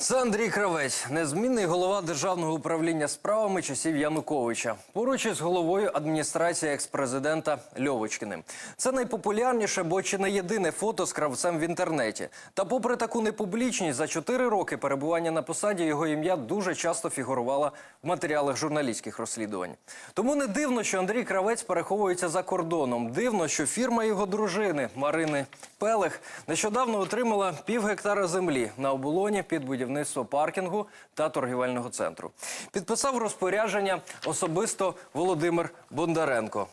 Це Андрій Кравець, незмінний голова державного управління справами часів Януковича. Поруч із головою адміністрації екс-президента Льовочкиним. Це найпопулярніше, бо чи не єдине фото з кравцем в інтернеті. Та, попри таку непублічність, за чотири роки перебування на посаді його ім'я дуже часто фігурувало в матеріалах журналістських розслідувань. Тому не дивно, що Андрій Кравець переховується за кордоном. Дивно, що фірма його дружини Марини Пелех нещодавно отримала пів гектара землі на оболоні під будівництво паркінгу та торгівельного центру. Підписав розпорядження особисто Володимир Бондаренко.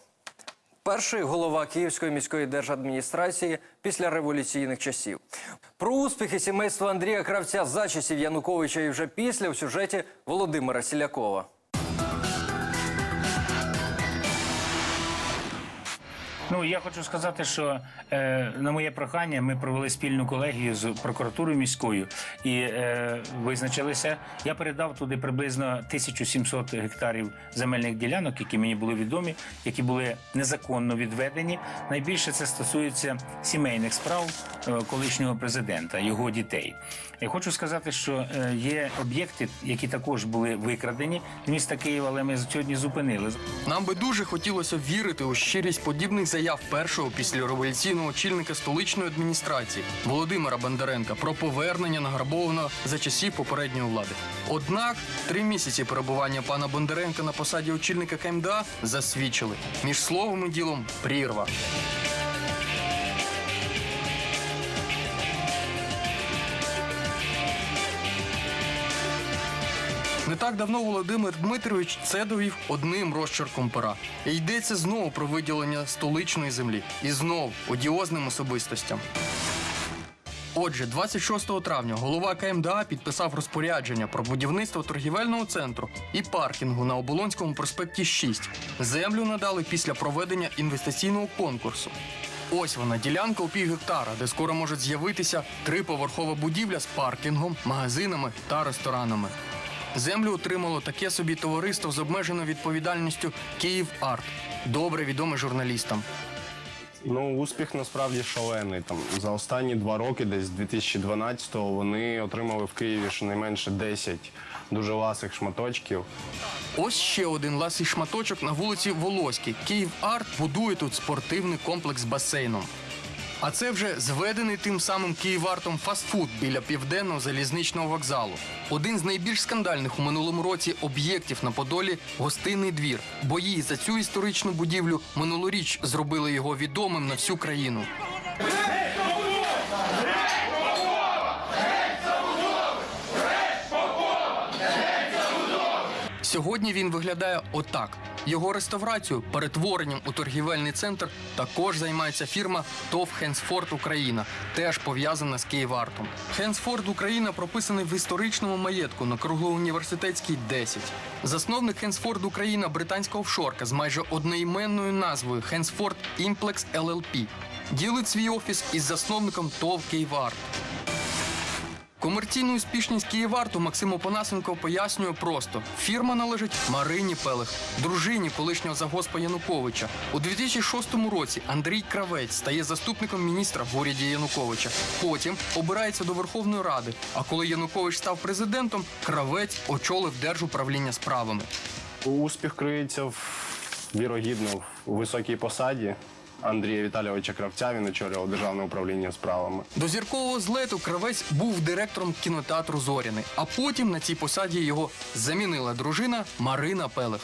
Перший голова Київської міської держадміністрації після революційних часів. Про успіхи сімейства Андрія Кравця за часів Януковича і вже після в сюжеті Володимира Сілякова. Ну я хочу сказати, що е, на моє прохання ми провели спільну колегію з прокуратурою міською і е, визначилися. Я передав туди приблизно 1700 гектарів земельних ділянок, які мені були відомі, які були незаконно відведені. Найбільше це стосується сімейних справ е, колишнього президента, його дітей. Я хочу сказати, що е, є об'єкти, які також були викрадені з міста Києва, але ми сьогодні зупинили. Нам би дуже хотілося вірити у щирість подібних заяв першого післяреволюційного очільника столичної адміністрації Володимира Бондаренка про повернення награбованого за часів попередньої влади. Однак три місяці перебування пана Бондаренка на посаді очільника КМДА засвідчили між словом і ділом прірва. Не так давно Володимир Дмитрович це довів одним розчерком пера. І йдеться знову про виділення столичної землі і знов одіозним особистостям. Отже, 26 травня голова КМДА підписав розпорядження про будівництво торгівельного центру і паркінгу на Оболонському проспекті 6. Землю надали після проведення інвестиційного конкурсу. Ось вона ділянка у пів гектара, де скоро може з'явитися триповерхова будівля з паркінгом, магазинами та ресторанами. Землю отримало таке собі товариство з обмеженою відповідальністю Київ Арт, добре відоме журналістам. Ну, успіх насправді шалений. Там за останні два роки, десь з 2012-го, вони отримали в Києві щонайменше 10 дуже ласих шматочків. Ось ще один ласий шматочок на вулиці Волоській. Київ Арт будує тут спортивний комплекс з басейном. А це вже зведений тим самим Київартом фастфуд біля південного залізничного вокзалу. Один з найбільш скандальних у минулому році об'єктів на Подолі гостинний двір. Бої за цю історичну будівлю минулоріч зробили його відомим на всю країну. Сьогодні він виглядає отак. Його реставрацію, перетворенням у торгівельний центр також займається фірма ТОВ Хенсфорд Україна, теж пов'язана з Київартом. Хенсфорд Україна прописаний в історичному маєтку на круглоуніверситетській 10. Засновник Хенсфорд Україна британська офшорка з майже одноіменною назвою Хенсфорд Імплекс LLP. Ділить свій офіс із засновником ТОВ Київарт. Комерційну успішність Київарту Максим Опанасенко пояснює просто: фірма належить Марині Пелех, дружині колишнього загоспа Януковича. У 2006 році Андрій Кравець стає заступником міністра в уряді Януковича. Потім обирається до Верховної Ради. А коли Янукович став президентом, Кравець очолив держуправління справами. Успіх криється в вірогідно у високій посаді. Андрія Віталійовича Кравця він очолював державне управління справами. До зіркового злету Кравець був директором кінотеатру Зоряний, а потім на цій посаді його замінила дружина Марина Пелех.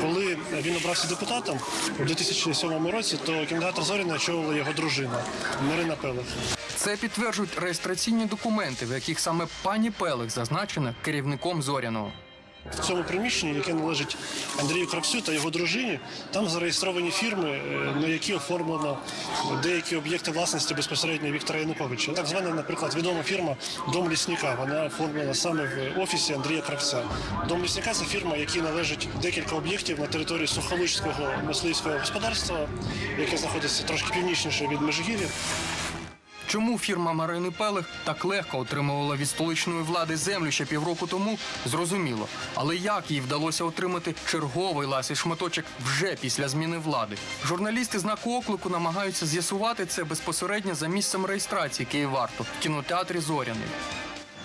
Коли він обрався депутатом у 2007 році, то кінотеатр Зоріна очолила його дружина Марина Пелех. Це підтверджують реєстраційні документи, в яких саме пані Пелех зазначена керівником Зоряного. В цьому приміщенні, яке належить Андрію Кравцю та його дружині, там зареєстровані фірми, е, на які оформлено деякі об'єкти власності безпосередньо Віктора Януковича. Так звана, наприклад, відома фірма Дом лісника. Вона оформлена саме в офісі Андрія Кравця. Дом лісника це фірма, якій належить декілька об'єктів на території Сухолуцького мисливського господарства, яке знаходиться трошки північніше від Межигір'я. Чому фірма Марини Пелех так легко отримувала від столичної влади землю ще півроку тому, зрозуміло. Але як їй вдалося отримати черговий ласий шматочок вже після зміни влади? Журналісти знаку оклику намагаються з'ясувати це безпосередньо за місцем реєстрації Київарту в кінотеатрі Зоряний.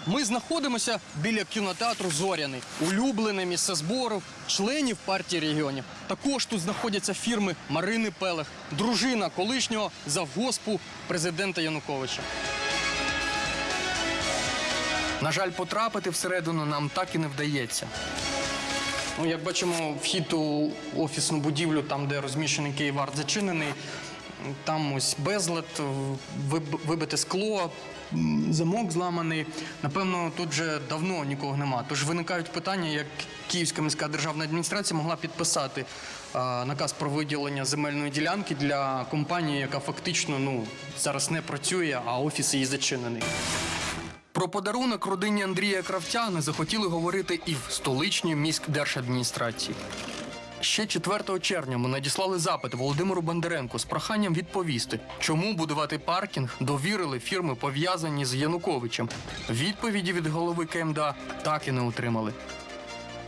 Ми знаходимося біля кінотеатру Зоряний, улюблене місце збору членів партії регіонів. Також тут знаходяться фірми Марини Пелех, дружина колишнього завгоспу президента Януковича. На жаль, потрапити всередину нам так і не вдається. Ну, як бачимо, вхід у офісну будівлю, там, де розміщений Київарт, зачинений. Там ось безлад, вибите скло, замок зламаний. Напевно, тут вже давно нікого нема. Тож виникають питання, як Київська міська державна адміністрація могла підписати а, наказ про виділення земельної ділянки для компанії, яка фактично ну, зараз не працює, а офіс її зачинений. Про подарунок родині Андрія Кравця не захотіли говорити і в столичній міськдержадміністрації. Ще 4 червня ми надіслали запит Володимиру Бондаренку з проханням відповісти, чому будувати паркінг довірили фірми, пов'язані з Януковичем. Відповіді від голови КМДА так і не отримали.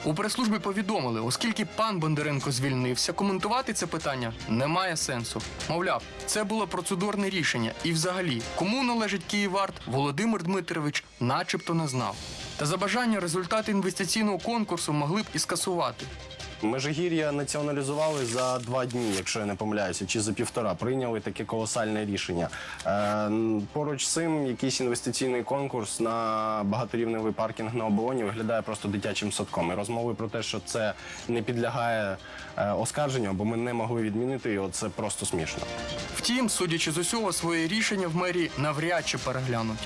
У прес-службі повідомили, оскільки пан Бондаренко звільнився, коментувати це питання немає сенсу. Мовляв, це було процедурне рішення, і взагалі, кому належить Київарт, Володимир Дмитрович начебто не знав. Та за бажання результати інвестиційного конкурсу могли б і скасувати. Межигір'я націоналізували за два дні, якщо я не помиляюся, чи за півтора. Прийняли таке колосальне рішення. Е, поруч з цим якийсь інвестиційний конкурс на багаторівневий паркінг на оболоні виглядає просто дитячим садком. І розмови про те, що це не підлягає е, оскарженню, або ми не могли відмінити його, це просто смішно. Втім, судячи з усього, своє рішення в мерії навряд чи переглянуть.